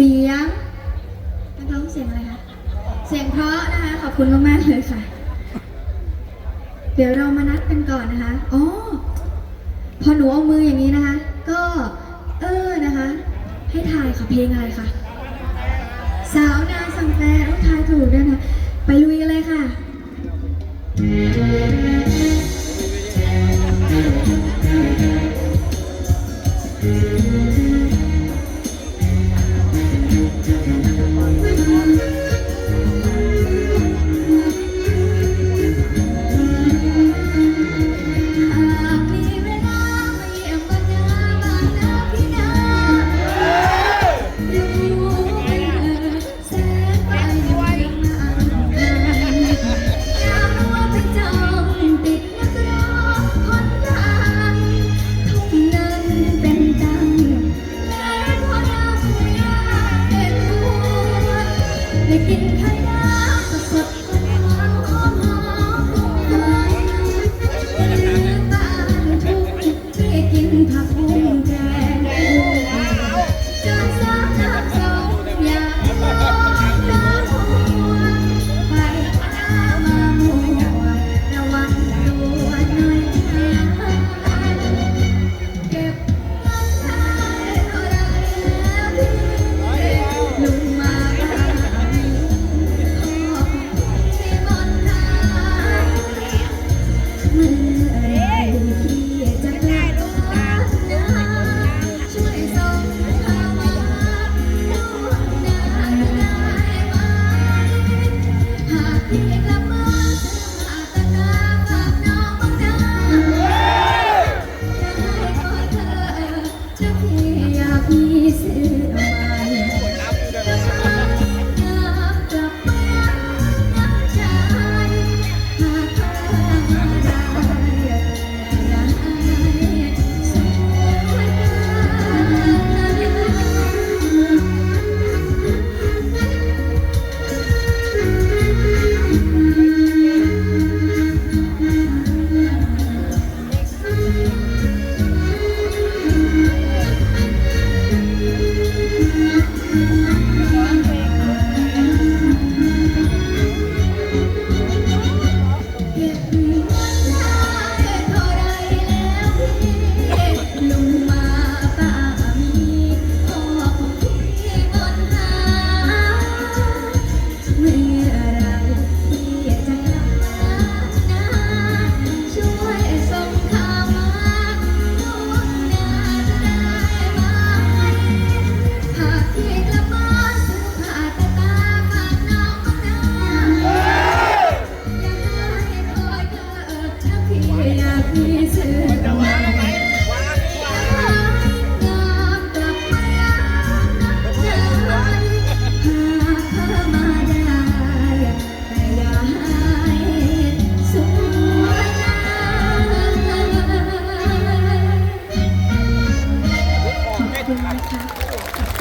เสียงนักร้องเสียงอะไรคะ เสียงเพราะนะคะ ขอบคุณมากๆเลยค่ะ เดี๋ยวเรามานัดกันก่อนนะคะ อ๋อ พอหนูเอามืออย่างนี้นะคะ ก็ เออนะคะ ให้ถ่ายค่ะเพลงอะไรคะ สาวนาสังแปรต้องทายถูกด้วยนะ และกินไข่ดา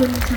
คุณค่ะ